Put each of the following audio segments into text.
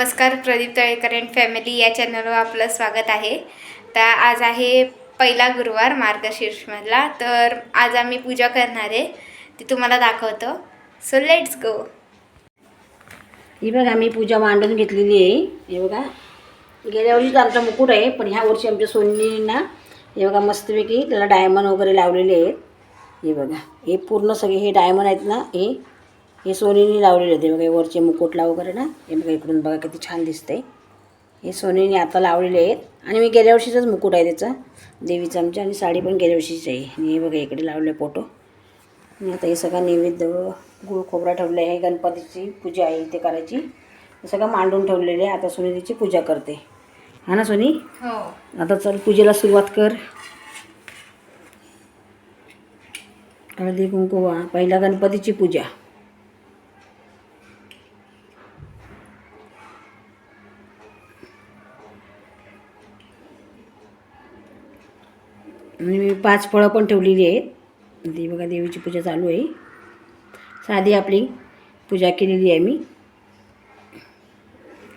नमस्कार Pradeep Talekar and family या चॅनलवर आपलं स्वागत आहे. तर आज आहे पहिला गुरुवार मार्गशीर्षमधला. तर आज आम्ही पूजा करणार आहे. ती तुम्हाला दाखवतो. सो लेट्स गो ही बघा मी पूजा मांडून घेतलेली आहे. हे बघा. गेल्या वर्षीच आमचा मुकुट आहे पण ह्या वर्षी आमच्या सोनींना हे बघा मस्तपैकी त्याला डायमंड वगैरे लावलेले आहेत. हे बघा. हे पूर्ण सगळे हे डायमंड आहेत ना हे हे सोनीने लावलेले आहेत हे बघा वरचे मुकुटला वगैरे ना हे बघा इकडून बघा किती छान दिसतंय. हे सोनीने आता लावलेले आहेत. आणि मी गेल्या वर्षीचाच मुकुट आहे त्याचा देवीचा आमच्या आणि साडी पण गेल्या वर्षीची आहे. आणि हे बघा इकडे लावले फोटो. आणि आता हे सगळं नैवेद्य गुळ खोबरा ठेवलं आहे गणपतीची पूजा आहे इथे करायची. हे सगळं मांडून ठेवलेले आहे. आता सुनीतीची पूजा करते. हा ना सोनी? हो. आता चल पूजेला सुरुवात कर. हळदी कुंकुवा पहिला गणपतीची पूजा. आणि मी पाच फळं पण ठेवलेली आहेत. ती बघा देवीची पूजा चालू आहे. साधी आपली पूजा केलेली आहे मी.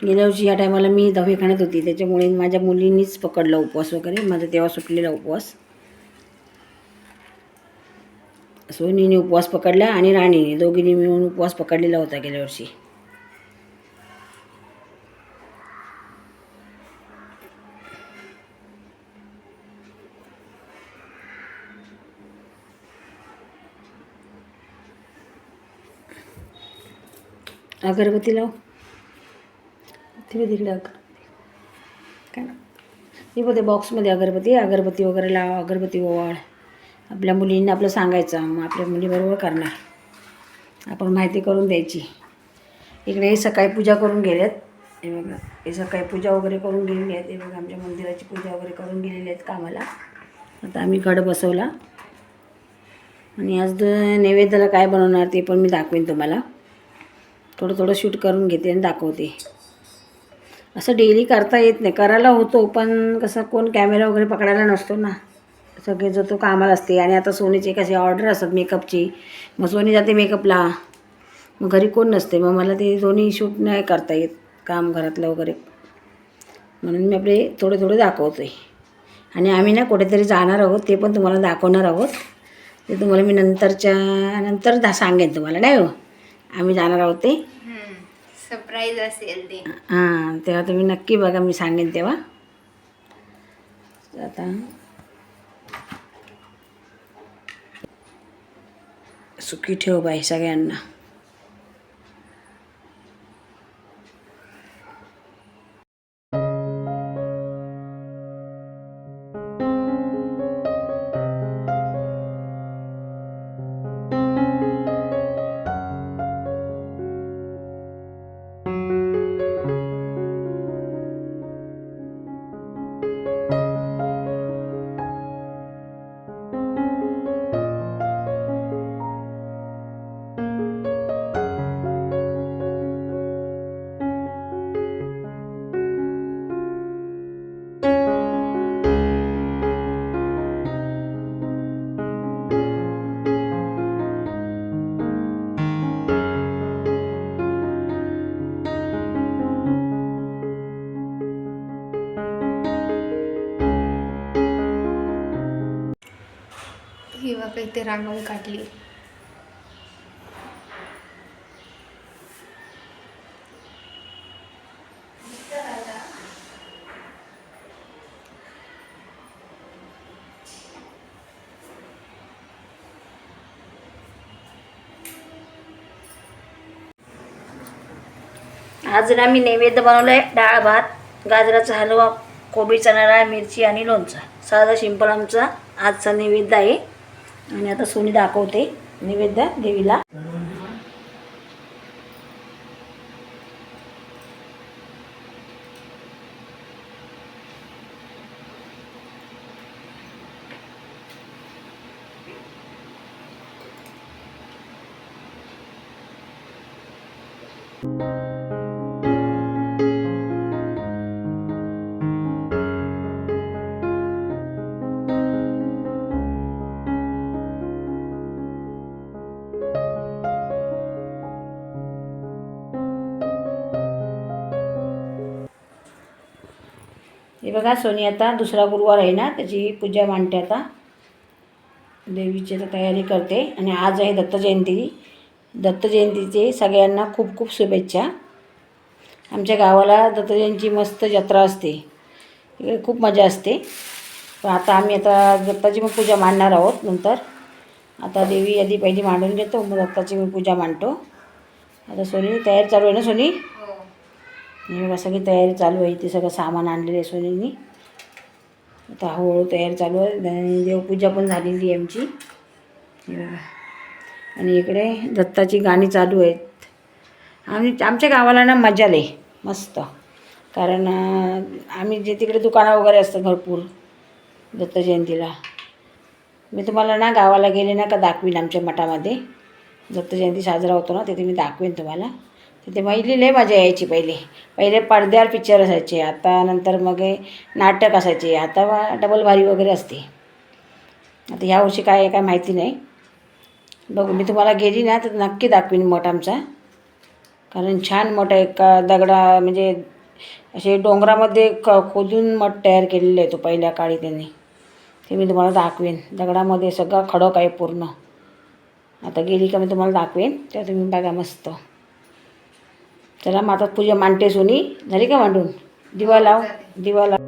गेल्या वर्षी या टायमाला मी दवाखान्यात होती. त्याच्यामुळे माझ्या मुलींनीच पकडला उपवास वगैरे. माझा तेव्हा सुटलेला उपवास. सोनीने उपवास पकडला आणि राणीने. दोघींनी मिळून उपवास पकडलेला होता गेल्या वर्षी. अगरबत्ती लाव. तिकडे तिकडे अगरबत्ती काय ना. हे बोलते बॉक्समध्ये अगरबत्ती अगरबत्ती वगैरे लाव अगरबत्ती ओवाळ. आपल्या मुलींना आपलं सांगायचं मग आपल्या मुलीबरोबर करणार. आपण माहिती करून द्यायची. इकडे हे सकाळी पूजा करून गेलेत. हे बघा हे सकाळी पूजा वगैरे करून गेलेली आहेत. हे बघा आमच्या मंदिराची पूजा वगैरे करून गेलेली आहेत कामाला. आता आम्ही घड बसवला. आणि आज द- नैवेद्याला काय बनवणार ते पण मी दाखवेन तुम्हाला. थोडं थोडं शूट करून घेते आणि दाखवते. असं डेली करता येत नाही. करायला होतो पण कसं कोण कॅमेरा वगैरे पकडायला नसतो ना. सगळे जो तो कामाला असते. आणि आता सोनीचे कसे ऑर्डर असतात मेकअपची मग सोनी जाते मेकअपला मग घरी कोण नसते. मग मला ते दोन्ही शूट नाही करता येत. काम घरातलं वगैरे. म्हणून मी आपले थोडे थोडे दाखवतो आहे आणि आम्ही ना कुठेतरी जाणार आहोत. ते पण तुम्हाला दाखवणार आहोत. ते तुम्हाला मी नंतरच्या नंतर दा सांगेन तुम्हाला. नाही हो? आम्ही जाणार आहोत ते. सरप्राईज असेल ते. हां तेव्हा तुम्ही नक्की बघा मी सांगेन तेव्हा. आता. सुखी ठेव बाई सगळ्यांना. इथे रांगवून काढली. आज ना मी नैवेद्य बनवलं आहे डाळ भात गाजराचा हलवा कोबीचा नारळ मिरची आणि लोणचा. साधा सिंपल आमचा आजचा नैवेद्य आहे. आणि आता सोनी दाखवते नैवेद्य देवीला. बघा सोनी आता दुसरा गुरुवार आहे ना त्याची पूजा मांडते आता. देवीची आता तयारी करते आणि आज आहे दत्त जयंती. दत्त जयंतीचे सगळ्यांना खूप खूप शुभेच्छा. आमच्या गावाला दत्तजयंती मस्त जत्रा असते. इकडे खूप मजा असते. पण आता आम्ही आता दत्ताची मग पूजा मांडणार आहोत नंतर. आता देवी आधी पहिली मांडून घेतो मग दत्ताची मी पूजा मांडतो. आता सोनी तयारी चालू आहे ना सोनी? हे बघा सगळी तयारी चालू आहे. ते सगळं सामान आणलेलं आहे सोनीनी. आता हळूहळू तयारी चालू आहे. देवपूजा पण झालेली आहे आमची. हे बघा आणि इकडे दत्ताची गाणी चालू आहेत. आणि आमच्या गावाला ना मजा लई मस्त. कारण आम्ही जे तिकडे दुकानं वगैरे असतात भरपूर दत्त जयंतीला. मी तुम्हाला ना गावाला गेले ना का दाखवीन आमच्या मठामध्ये. दत्त जयंती साजरा होतो ना तिथे मी दाखवेन तुम्हाला. तिथे पहिली लय मजा यायची पहिले. पहिले पडद्यावर पिक्चर असायचे आता नंतर मग हे नाटक असायचे आता डबल भारी वगैरे असते. आता ह्या वर्षी काय काय माहिती नाही. बघू मी तुम्हाला गेली ना तर नक्की दाखवीन मठ आमचा. कारण छान मठ आहे का दगडा म्हणजे असे डोंगरामध्ये क खोदून मठ तयार केलेलं आहे तो पहिल्या काळी त्यांनी. ते मी तुम्हाला दाखवेन. दगडामध्ये सगळं खडक आहे पूर्ण. आता गेली का मी तुम्हाला दाखवेन तेव्हा तुम्ही बघा मस्त. त्याला मातात पूजा मांडते सोनी. झाली का मांडून? दिवा लाव दिवा लाव.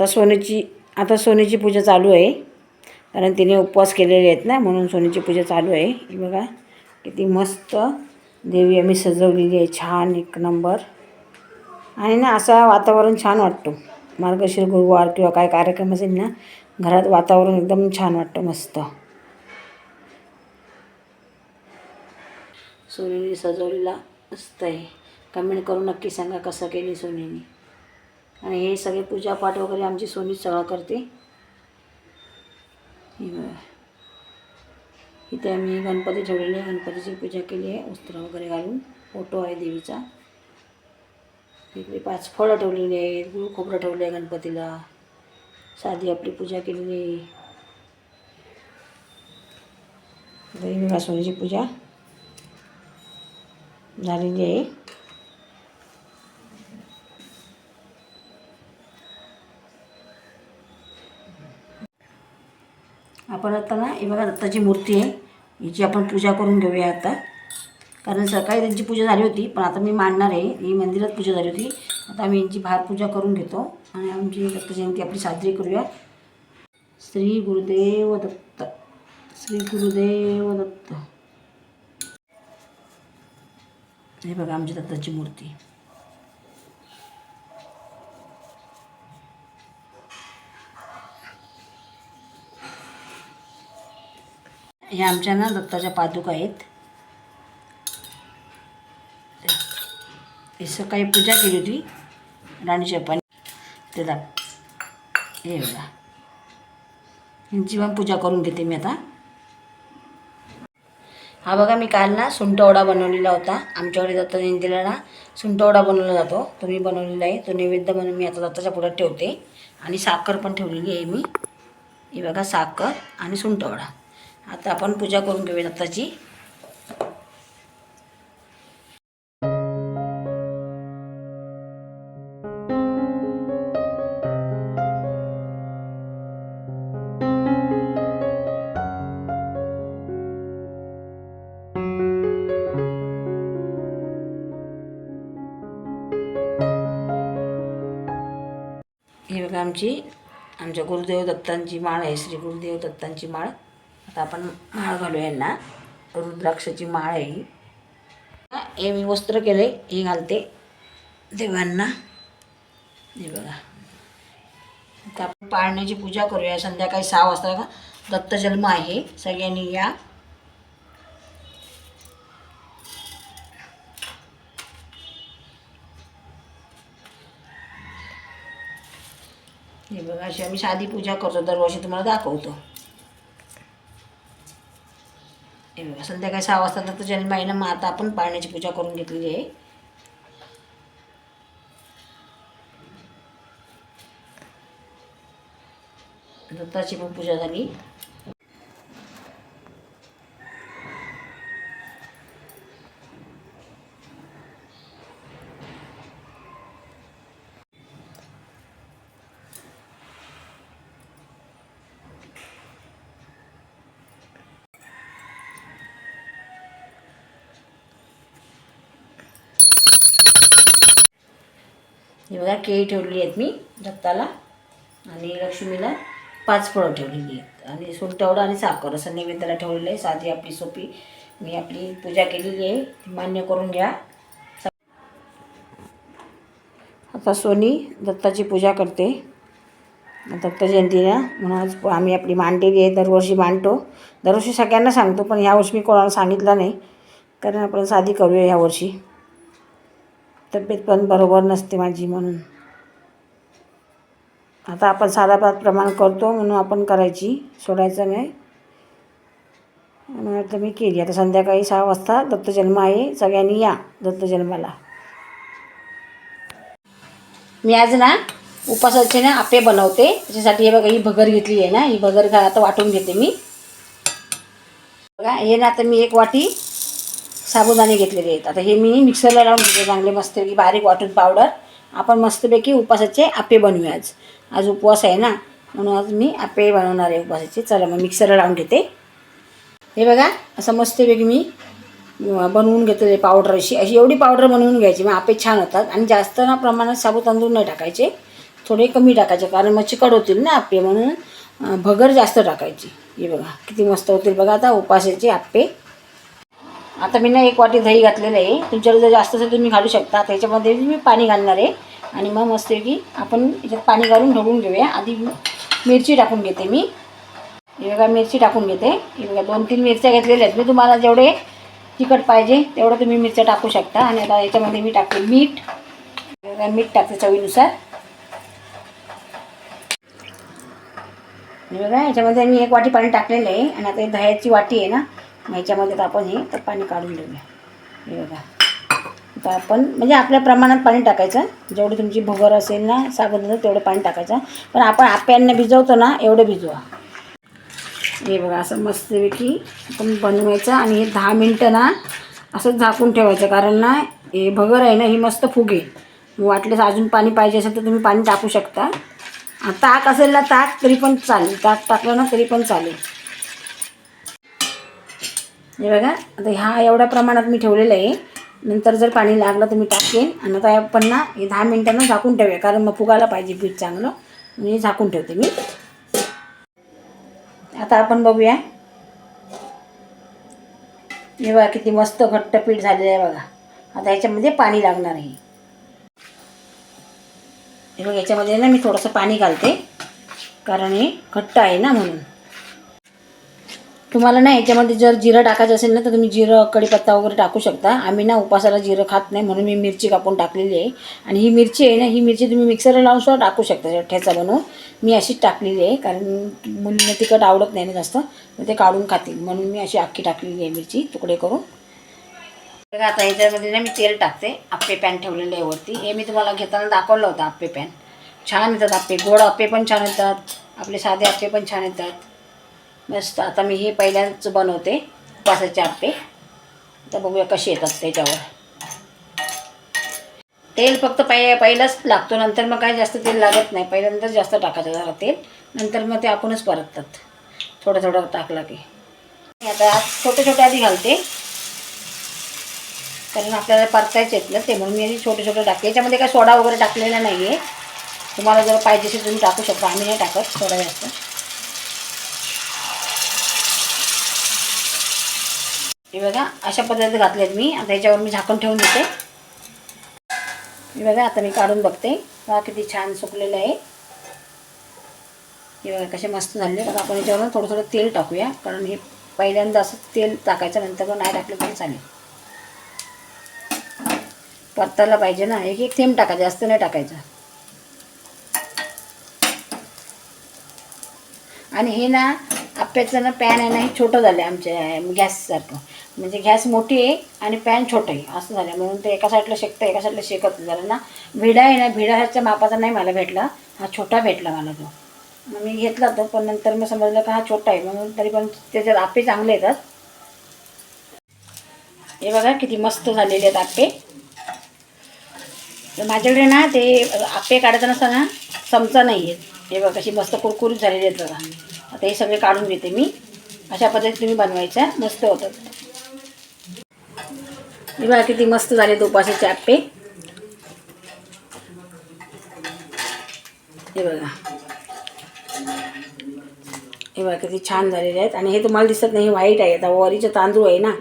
आता सोन्याची आता सोन्याची पूजा चालू आहे. कारण तिने उपवास केलेले आहेत ना म्हणून सोन्याची पूजा चालू आहे. ही बघा किती मस्त देवी आम्ही सजवलेली आहे. छान एक नंबर. आणि ना असा वातावरण छान वाटतो. मार्गशीर गुरुवार किंवा काय कार्यक्रम असेल ना घरात वातावरण एकदम छान वाटतं मस्त. सोनीने सजवलेला मस्त आहे कमेंट करून नक्की सांगा कसं केली सोनीने आणि हे सगळे पूजापाठ वगैरे आमची सोनी सगळं करते. इथे आम्ही गणपती ठेवलेले आहे. गणपतीची पूजा केली आहे. वस्त्र वगैरे घालून. फोटो आहे देवीचा. इकडे पाच फळं ठेवलेली आहेत. गुळ खोबरं ठेवलं आहे गणपतीला. साधी आपली पूजा केलेली आहे. इथे सोनीची पूजा झालेली आहे. आपण आता ना हे बघा दत्ताची मूर्ती आहे. हिची आपण पूजा करून घेऊया आता. कारण सकाळी त्यांची पूजा झाली होती पण आता मी मांडणार आहे. ही मंदिरात पूजा झाली होती. आता आम्ही यांची बाहेर पूजा करून घेतो आणि आमची दत्त जयंती आपली साजरी करूया. श्री गुरुदेव दत्त श्री गुरुदेव दत्त. हे बघा आमची दत्ताची मूर्ती. ह्या आमच्या ना दत्ताच्या पादुका आहेत. हे सकाळी पूजा केली होती राणीच्या पाणी ते दाख हे बघा. यांची पण पूजा करून घेते मी आता. हा बघा मी काल ना सुंटवडा बनवलेला होता. आमच्याकडे दत्त जयंतीला ना सुंठवडा बनवला जातो. तो मी बनवलेला आहे. तो नैवेद्य म्हणून मी आता दत्ताच्या पुढ्यात ठेवते. आणि साखर पण ठेवलेली आहे मी. हे बघा साखर आणि सुंठवडा. आता आपण पूजा करून घेऊया दत्ताची. ही बघा आमची आमच्या गुरुदेव दत्तांची माळ आहे श्री गुरुदेव दत्तांची माळ. आता आपण माळ घालू यांना. रुद्राक्षाची माळ आहे ही. हे मी वस्त्र केले हे घालते देवांना. हे बघा. आता आपण पाळण्याची पूजा करूया. संध्याकाळी सहा वाजता का दत्तजन्म आहे. सगळ्यांनी या. हे बघा अशी आम्ही साधी पूजा करतो. दरवर्षी तुम्हाला दाखवतो. हे बघा संध्याकाळी सहा वाजता दत्त जन्माईनं आहे मग आता आपण पाळण्याची पूजा करून घेतलेली आहे. दत्ताची पण पूजा झाली. बघा केळी ठेवलेली आहेत मी दत्ताला आणि लक्ष्मीला पाच फळं ठेवलेली आहेत. आणि सुंटवडा आणि साखर असं नैवेद्याला ठेवलेलं आहे. साधी आपली सोपी मी आपली पूजा केलेली आहे. ती मान्य करून घ्या. आता सोनी दत्ताची पूजा करते. दत्त जयंतीला म्हणून आज आम्ही आपली मांडलेली आहे. दरवर्षी मांडतो. दरवर्षी सगळ्यांना सांगतो पण ह्यावर्षी मी कोणाला सांगितलं नाही. कारण आपण साधी करूया ह्यावर्षी तब्येत पण बरोबर नसते माझी म्हणून. आता आपण साधा भात प्रमाण करतो म्हणून आपण करायची सोडायचं नाही. म्हणून आता मी केली. आता संध्याकाळी सहा वाजता दत्तजन्म आहे. सगळ्यांनी या दत्तजन्माला. मी आज ना उपासाचे ना आपे बनवते. त्याच्यासाठी हे बघा ही भगर घेतली आहे ना. ही भगर घा आता वाटून घेते मी. बघा हे ना आता मी एक वाटी साबुदाणे घेतलेले आहेत. आता हे मी मिक्सरला लावून घेते चांगले मस्तपैकी बारीक वाटून पावडर आपण मस्तपैकी उपासाचे आपे बनवूया आज. आज उपवास आहे ना म्हणून आज मी आपे बनवणार आहे उपवासाचे चला मग मिक्सरला लावून घेते. हे बघा असं मस्तपैकी मी बनवून घेतलेले पावडर अशी. अशी एवढी पावडर बनवून घ्यायची मग आपे छान होतात. आणि जास्त ना प्रमाणात साबू तांदूळ नाही टाकायचे. थोडे कमी टाकायचे कारण मग चिकट होतील ना आपे म्हणून. भगर जास्त टाकायची. हे बघा किती मस्त होतील बघा आता उपासाचे आपे आता मी ना एक वाटी दही घातलेलं आहे. तुमच्याकडे जर जास्त असेल तुम्ही घालू शकता. त्याच्यामध्ये मी पाणी घालणार आहे. आणि मग मस्त की आपण याच्यात पाणी घालून ढवळून घेऊया. आधी मिरची टाकून घेते मी. हे बघा मिरची टाकून घेते. हे बघा दोन तीन मिरच्या घेतलेल्या आहेत. मी तुम्हाला जेवढे तिखट पाहिजे तेवढं तुम्ही मिरच्या टाकू शकता. आणि आता याच्यामध्ये मी टाकते मीठ. बघा मीठ टाकते चवीनुसार. हे बघा याच्यामध्ये मी एक वाटी पाणी टाकलेलं आहे. आणि आता दह्याची वाटी आहे ना ह्याच्यामध्ये तर आपण हे तर पाणी काढून घेऊया हे बघा. आता आपण म्हणजे आपल्या प्रमाणात पाणी टाकायचं. जेवढी तुमची भगर असेल ना साबण तेवढं पाणी टाकायचं. पण आपण आप्यांना भिजवतो ना एवढं भिजवा. हे बघा असं मस्तपैकी आपण बनवायचं आणि हे दहा मिनटं ना असंच झाकून ठेवायचं. कारण ना हे भगर आहे ना ही मस्त फुगे. वाटल्यास अजून पाणी पाहिजे असेल तर तुम्ही पाणी टाकू शकता. ताक असेल ना ताक तरी पण चालेल. ताक टाकलं ना तरी पण चालेल. हे बघा आता ह्या एवढ्या प्रमाणात मी ठेवलेलं आहे. नंतर जर पाणी लागलं तर मी टाकेन आणि आता आपण ना हे दहा मिनटानं झाकून ठेवूया कारण मग फुगायला पाहिजे पीठ चांगलं. मी झाकून ठेवते मी. आता आपण बघूया. हे बघा किती मस्त घट्ट पीठ झालेलं आहे बघा. आता ह्याच्यामध्ये पाणी लागणार आहे. हे बघ याच्यामध्ये ना मी थोडंसं पाणी घालते. कारण हे घट्ट आहे ना म्हणून. तुम्हाला ना याच्यामध्ये जर जिरं टाकायचं असेल ना तर तुम्ही जिरं कढीपत्ता वगैरे टाकू शकता. आम्ही ना उपासाला जिरं खात नाही म्हणून मी मिरची कापून टाकलेली आहे. आणि ही मिरची आहे ना ही मिरची तुम्ही मिक्सरला लावून सुद्धा टाकू शकता. ठेचा बनवून मी अशीच टाकलेली आहे कारण मुलींना तिखट आवडत नाही ना जास्त मग ते काढून खातील. म्हणून मी अशी अख्खी टाकलेली आहे मिरची तुकडे करून. आता ह्याच्यामध्ये ना मी तेल टाकते. आप्पे पॅन ठेवलेले आहे वरती. हे मी तुम्हाला घेताना दाखवलं होतं आप्पे पॅन. छान येतात आप्पे. गोड आप्पे पण छान येतात. आपले साधे आप्पे पण छान येतात. मस्त. आता मी हे पहिल्यांच बनवते. उपासाचे आप्पे आता बघूया कसे येतात त्याच्यावर. तेल फक्त पहि पहिलाच लागतो. नंतर मग काय जास्त तेल लागत नाही. पहिल्यांदाच जास्त टाकायचं जरा तेल. नंतर मग ते आपणच परततात. थोडं थोडं टाकलं की. आता छोटे छोटे आधी घालते. कारण आपल्याला परतायचे आहेत ना ते. म्हणून मी आधी छोटे छोटे टाकले याच्यामध्ये काय सोडा वगैरे टाकलेला नाही आहे तुम्हाला जर पाहिजे असेल तुम्ही टाकू शकता. आम्ही नाही टाकत. थोडा जास्त. हे बघा अशा पद्धतीने आहेत मी. आता याच्यावर मी झाकण ठेवून देते. हे बघा आता मी काढून बघते. बघा किती छान सुकलेलं आहे. हे बघा कसे मस्त झाले. आता आपण याच्यावर थोडं थोडं तेल टाकूया. कारण हे पहिल्यांदा असं तेल टाकायचं नंतर पण नाही टाकलं तरी चालेल. परतायला पाहिजे ना. एक एक थेंब टाकायचं जास्त नाही टाकायचं. आणि हे ना आप्याचं ना पॅन आहे ना हे छोटं झालं आहे आमच्या गॅससारखं म्हणजे गॅस मोठी आहे आणि पॅन छोटं आहे असं झालं म्हणून ते एका साईडला शेकतं एका साईडला शेकत झालं ना भिडा आहे ना भिडाच्या मापाचा नाही मला भेटला. हा छोटा भेटला मला तो. मग मी घेतला तो पण नंतर मग समजलं का हा छोटा आहे. म्हणून तरी पण त्याच्यात आपे चांगले येतात. हे बघा किती मस्त झालेले आहेत आपे तर माझ्याकडे ना ते आपे काढताना असताना चमचा नाही आहेत हे बघा कशी मस्त कुरकुरीत झालेली आहेत बघा. आता हे सगळे काढून घेते मी. अशा पद्धतीने तुम्ही बनवायच्या मस्त होतात बघा किती मस्त झाले उपासाचे आप्पे. हे बघा. हे बघा किती छान झालेले आहेत. आणि हे तुम्हाला दिसत नाही हे व्हाईट आहे. आता वरीचे तांदूळ आहे ना.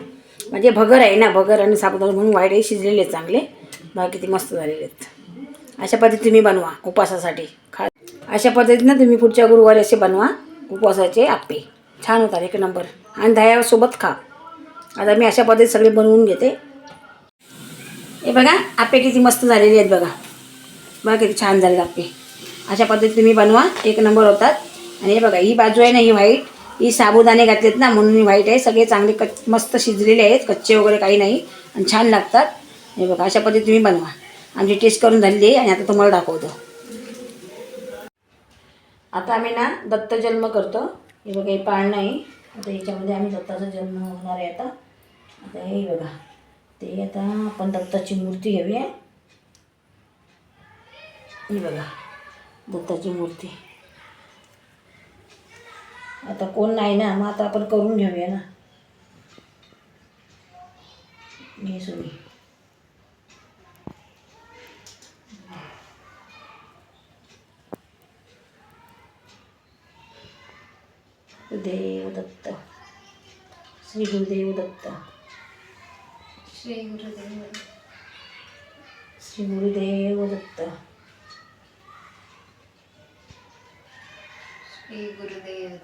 म्हणजे भगर आहे ना भगर आणि साबुदाणा म्हणून व्हाईट आहे शिजलेले आहेत चांगले. बघा किती मस्त झालेले आहेत. अशा पद्धतीने तुम्ही बनवा उपवासासाठी खा अशा पद्धतीनं तुम्ही पुढच्या गुरुवारी असे बनवा. उपवासाचे आप्पे. छान होतात एक नंबर. आणि दह्यासोबत खा. आता मी अशा पद्धतीत सगळे बनवून घेते. हे बघा आप्पे किती मस्त झालेले आहेत बघा. बघा किती छान झाले आप्पे. अशा पद्धतीत तुम्ही बनवा. एक नंबर होतात. आणि हे बघा ही बाजू आहे ना ही व्हाईट ही साबुदाणे घातलेत ना म्हणून ही व्हाईट आहे. सगळे चांगले कच मस्त शिजलेले आहेत. कच्चे वगैरे काही नाही. आणि छान लागतात. हे बघा अशा पद्धतीत तुम्ही बनवा. आमची टेस्ट करून झालेली आहे. आणि आता तुम्हाला दाखवतो. आता आम्ही ना दत्त जन्म करतो. हे बघा हे पाळणं आहे. आता याच्यामध्ये आम्ही दत्ताचा जन्म होणार आहे आता. आता हे बघा ते आता आपण दत्ताची मूर्ती घेऊया. ही बघा दत्ताची मूर्ती. आता कोण नाही ना मग आता आपण करून घेऊया ना. घे सुनी गुरुदेव दत्त श्री गुरुदेव दत्त श्री गुरुदेव श्री गुरुदेव दत्त श्री गुरुदेव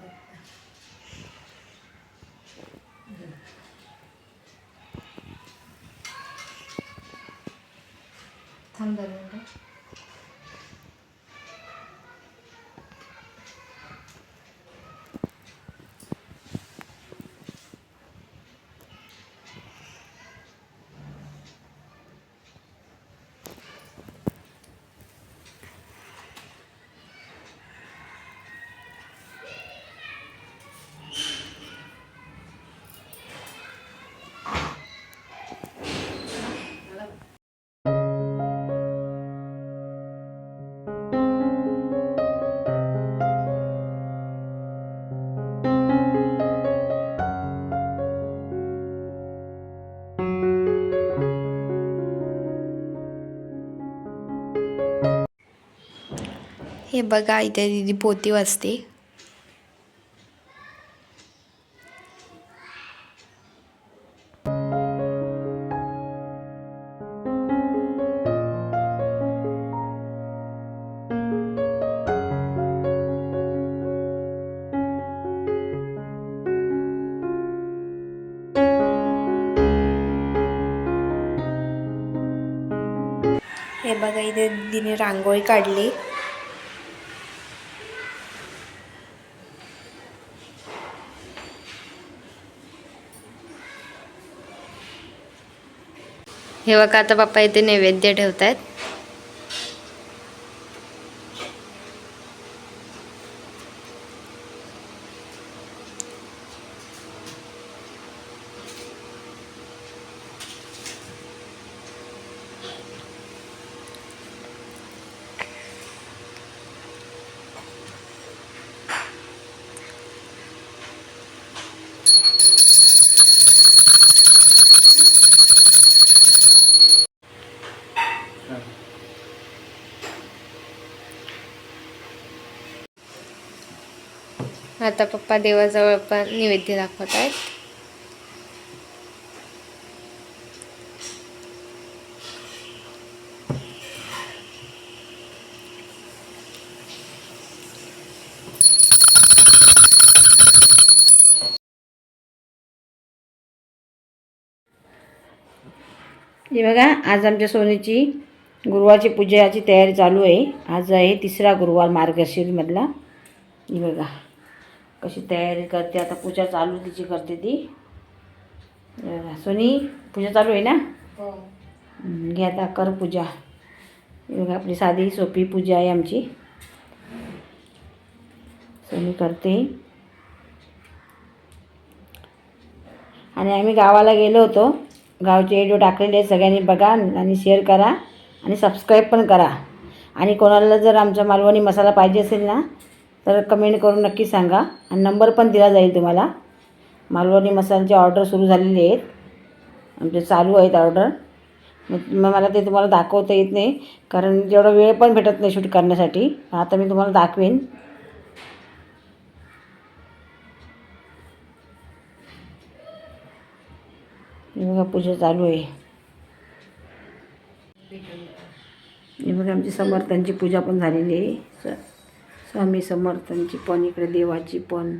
थांब हे बघा इथे दिदी पोती वाजते. हे बघा इथे दिदीने रांगोळी काढली. हे बघा आता बाप्पा इथे नैवेद्य ठेवत आहेत आता पप्पा देवाजवळ पण नैवेद्य दाखवत आहेत. हे बघा आज आमच्या सोनीची गुरुवारची पूजेची तयारी चालू आहे. आज आहे तिसरा गुरुवार मार्गशीरमधला हे बघा. कशी तयारी करते आता पूजा चालू तिची करते ती. सोनी पूजा चालू आहे ना? हं, घे आता कर पूजा. आपली साधी सोपी पूजा आहे आमची. सोनी करते. आणि आम्ही गावाला गेलो होतो. गावचे व्हिडिओ टाकलेले आहेत सगळ्यांनी बघा आणि शेअर करा. आणि सबस्क्राईब पण करा. आणि कोणाला जर आमचा मालवणी मसाला पाहिजे असेल ना तर कमेंट करून नक्की सांगा. आणि नंबर पण दिला जाईल तुम्हाला. मालवणी मसाल्यांची ऑर्डर सुरू झालेली आहेत. आमचे चालू आहेत ऑर्डर. मग मला ते तुम्हाला दाखवता येत नाही. कारण जेवढा वेळ पण भेटत नाही शूट करण्यासाठी. आता मी तुम्हाला दाखवेन. बघा पूजा चालू आहे. बघा आमची समर्थांची पूजा पण झालेली आहे. स्वामी समर्थांची पण इकडे देवाची पण.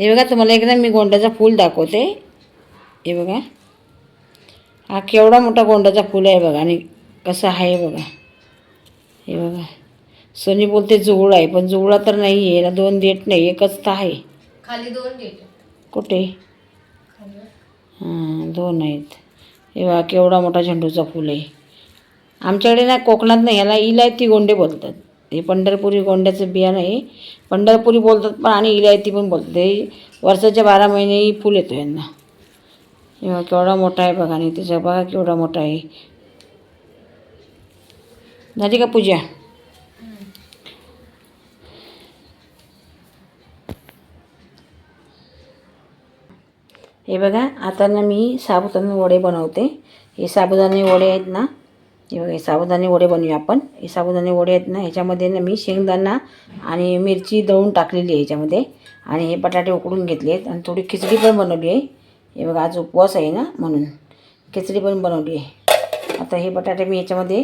हे बघा. तुम्हाला एकदा मी गोंड्याचा फूल दाखवते. हे बघा. हा केवढा मोठा गोंड्याचा फूल आहे बघा आणि कसं आहे बघा. हे बघा. सोनी बोलते जुगुळ आहे पण जुगळा तर नाही आहे याला दोन देठ नाही एकच तर आहे. खाली दोन डेट कुठे? हां दोन आहेत. हे बघा केवढा मोठा झेंडूचा फूल आहे. आमच्याकडे ना कोकणात नाही याला इलायती गोंडे बोलतात. हे पंढरपुरी गोंड्याचं बियाणं आहे. पंढरपुरी बोलतात पण आणि इलायती पण बोलतात. हे वर्षाच्या बारा महिनेही फुल येतो यांना. हे बघा केवढा मोठा आहे बघा आणि त्याचा बघा केवढा मोठा आहे. झाली का पूजा? हे बघा आता ना मी साबुदाणे वडे बनवते. हे साबुदाणे वडे आहेत ना हे बघा हे साबुदाणे वडे बनवूया आपण. हे साबुदाणे वडे आहेत ना ह्याच्यामध्ये ना मी शेंगदाणा आणि मिरची दळून टाकलेली आहे ह्याच्यामध्ये. आणि हे बटाटे उकडून घेतले आहेत आणि थोडी खिचडी पण बनवली आहे. हे बघा आज उपवास आहे ना म्हणून. खिचडी पण बनवली आहे. आता हे बटाटे मी ह्याच्यामध्ये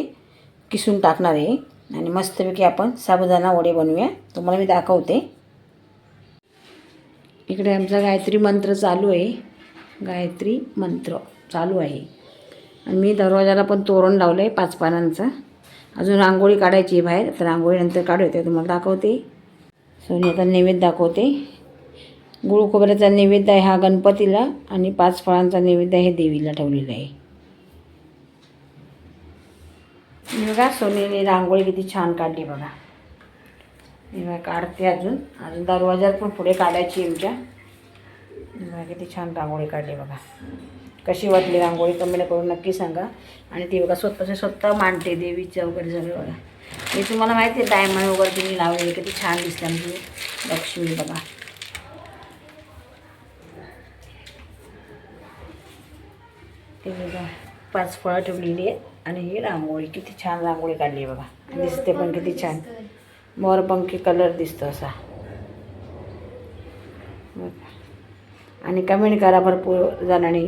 किसून टाकणार आहे. आणि मस्तपैकी आपण साबुदाणा वडे बनवूया. तुम्हाला मी दाखवते. इकडे आमचा गायत्री मंत्र चालू आहे. गायत्री मंत्र चालू आहे. आणि मी दरवाजाला पण तोरण लावलं आहे पाच पानांचं. अजून रांगोळी काढायची आहे बाहेर तर रांगोळीनंतर काढू येते तुम्हाला दाखवते. सोनी आता नैवेद्य दाखवते. गुळ खोबऱ्याचा नैवेद्य आहे हा गणपतीला आणि पाच फळांचा नैवेद्य हे देवीला ठेवलेला आहे. बघा सोनीने रांगोळी किती छान काढली बघा. काढते अजून. अजून दरवाजात पण पुढे काढायची आमच्या. बघा किती छान रांगोळी काढली बघा. कशी वाटली रांगोळी कमेंट करून नक्की सांगा. आणि ती बघा स्वतःचे स्वतः मांडते देवीचं वगैरे सगळं बघा. हे तुम्हाला माहिती आहे डायमंड वगैरे तिने लावलेली किती छान दिसते आमची लक्ष्मी बघा. ते बघा पाच फळं ठेवलेली आहेत. आणि ही रांगोळी किती छान रांगोळी काढली आहे बघा. दिसते पण किती छान. मोरपंखी कलर दिसतो असा बघा. आणि कमेंट करा भरपूर जणांनी.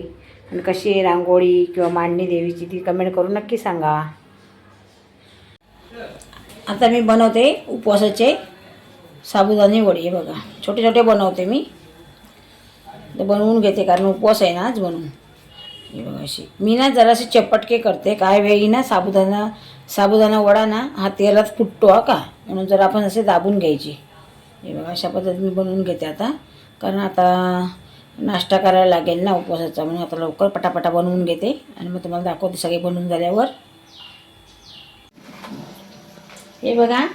आणि कशी आहे रांगोळी किंवा मांडणी देवीची ती कमेंट करून नक्की सांगा. आता मी बनवते उपवासाचे साबुदाणे वडे हे बघा. छोटे छोटे बनवते मी. ते बनवून घेते कारण उपवास आहे ना आज बनवून हे बघा अशी. मी ना जरासे चपटके करते. काय वेळी ना साबुदाणा साबुदाणा वडा ना हा तेलात फुटतो हा का? म्हणून जर आपण असे दाबून घ्यायचे. हे बघा अशा पद्धतीने मी बनवून घेते आता. कारण आता नाश्ता करायला लागेल ना उपवासाचा. म्हणून आता लवकर पटापटा बनवून घेते आणि मग तुम्हाला दाखवते सगळे बनवून झाल्यावर. हे बघा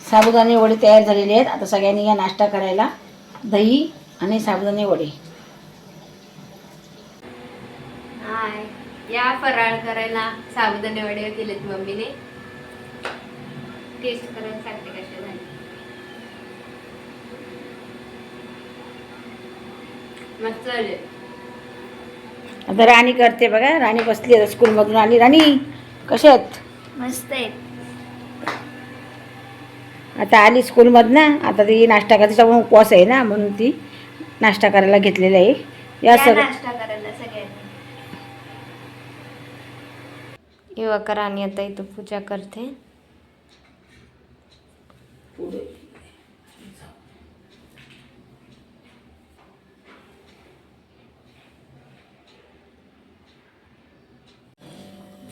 साबुदाणे वडे तयार झालेले आहेत. आता सगळ्यांनी या नाश्ता करायला दही आणि साबुदाणे वडे. हाय या फराळ करायला साबुदाणे वडे केलेत मम्मीने. टेस्ट करायला सांगते कसे झाले मस्त झाले. आता राणी करते बघा राणी बसली आता स्कूलमधून आली. राणी कशा आहेत? मस्त आहे. आता आली स्कूलमधनं आता ती नाश्ता करायचा तिच्यामुळे उपवास आहे ना म्हणून ती नाश्ता करायला घेतलेला आहे. या या सगळं नाश्ता करायला सगळ्यांनी. युवक राणी आता इथं पूजा करते.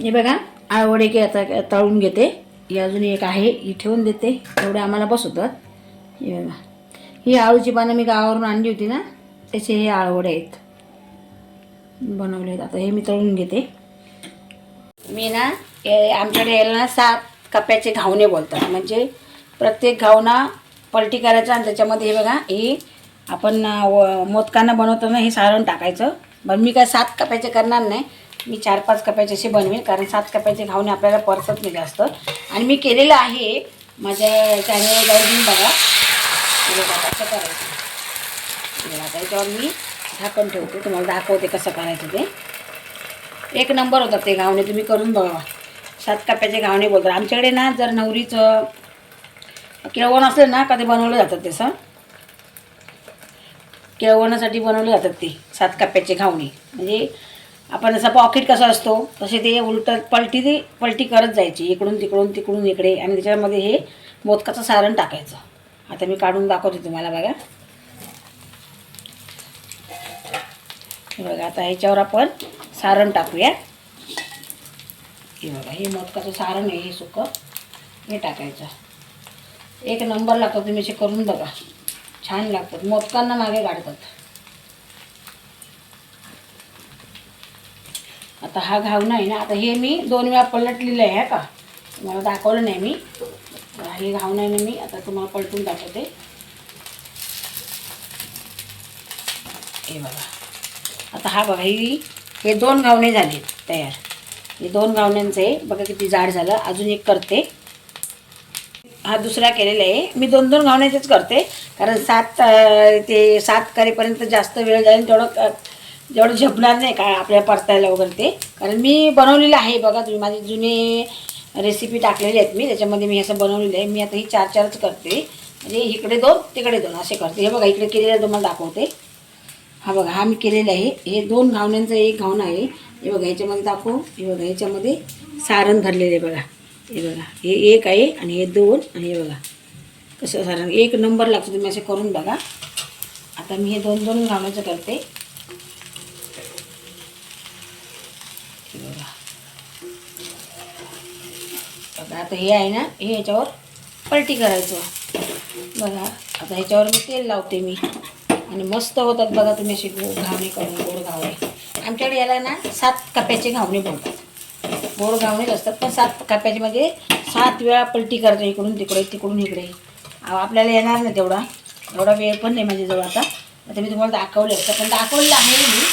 हे बघा आळवडे की आता तळून घेते. ही अजून एक आहे ही ठेवून देते. एवढे आम्हाला बसवतात हे बघा. ही आळूची पानं मी गावावरून आणली होती ना त्याचे हे आळवडे आहेत. बनवले आहेत. आता हे मी तळून घेते. मी ना आमच्याकडे यायला ना सात कप्प्याचे घावणे बोलतात. म्हणजे प्रत्येक घावना पलटी करायचा आणि त्याच्यामध्ये हे बघा ही आपण व- मोदकांना बनवताना हे सारण टाकायचं. पण मी काय सात कप्याचे करणार नाही. मी चार पाच कप्याचे असे बनवेन कारण सात कप्याचे घावणे आपल्याला परतत नाही जास्त. आणि मी केलेलं आहे माझ्या चॅनलवर जाऊन तुम्ही बघा. कसं करायचं? आता याच्यावर मी झाकण ठेवते. तुम्हाला दाखवते कसं करायचं ते. एक नंबर होतात ते घावणे तुम्ही करून बघा. सात कप्प्याचे घावणे बोलतात. आमच्याकडे ना जर नवरीचं केळवण असलं ना कधी बनवलं जातात तसं केळवणासाठी बनवले जातात ते सात कप्प्याचे घावणे. म्हणजे आपण जसं पॉकेट कसं असतो तसे ते उलट पलटी ते पलटी करत जायची इकडून तिकडून तिकडून इकडे आणि त्याच्यामध्ये हे मोदकाचं सारण टाकायचं. आता मी काढून दाखवते तुम्हाला बघा. हे बघा आता ह्याच्यावर आपण सारण टाकूया. हे बघा हे मोदकाचं सारण आहे हे सुकं. हे टाकायचं. एक नंबर लागतो तुम्ही असे करून बघा. छान लागतात. मोदकांना मागे काढतात आता हा घावना आहे ना आता हे मी दोन वेळा पलटलेलं आहे का? तुम्हाला दाखवलं नाही मी. हे घावणं आहे ना मी आता तुम्हाला पलटून दाखवते. हे बघा. आता हा बघा ही हे दोन घावणे झाले तयार. हे दोन घावण्यांचं आहे. बघा किती जाड झालं. अजून एक करते. हा दुसरा केलेला आहे. मी दोन दोन घावण्याचेच करते. कारण सात ते सात करेपर्यंत जास्त वेळ जाईल तेवढं जेवढं झेपणार नाही का आपल्याला परतायला वगैरे ते. कारण मी बनवलेलं आहे बघा तुम्ही माझी जुने रेसिपी टाकलेली आहेत मी त्याच्यामध्ये मी असं बनवलेलं आहे. मी आता ही चार चारच करते. म्हणजे इकडे दोन तिकडे दोन असे करते. हे बघा इकडे केलेलं तुम्हाला दाखवते. हा बघा हा मी केलेला आहे. हे दोन घावण्यांचं एक घावणं आहे. हे बघा ह्याच्यामध्ये दाखवू. हे बघा ह्याच्यामध्ये सारण भरलेलं आहे बघा. हे बघा हे एक आहे आणि हे दोन आणि हे बघा. कसं सारण? एक नंबर लागतो तुम्ही असे करून बघा. आता मी हे दोन दोन घावण्याचं करते हे बघा बघा आता हे आहे ना हे ह्याच्यावर पलटी करायचं. बघा आता ह्याच्यावर मी तेल लावते मी. आणि मस्त होतात बघा तुम्ही अशी गोड घावणे करून गोड घावणे. आमच्याकडे याला ना सात कप्याचे घावणे बोलतात. गोड घावणेच असतात पण सात कप्याचे म्हणजे सात वेळा पलटी करायचं इकडून तिकडे तिकडून इकडे. अहो, आपल्याला येणार नाही तेवढा. एवढा वेळ पण नाही माझ्याजवळ आता. आता मी तुम्हाला दाखवले असतं पण दाखवलेलं आहे मी.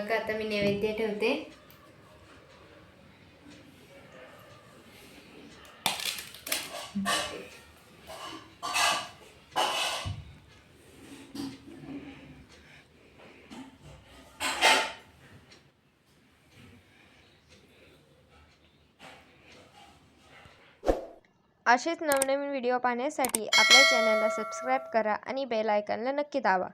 बघा आता मी नैवेद्य ठेवते. असेच नवनवीन व्हिडिओ पाहण्यासाठी आपल्या चॅनलला सबस्क्राईब करा आणि बेल आयकनला नक्की दाबा.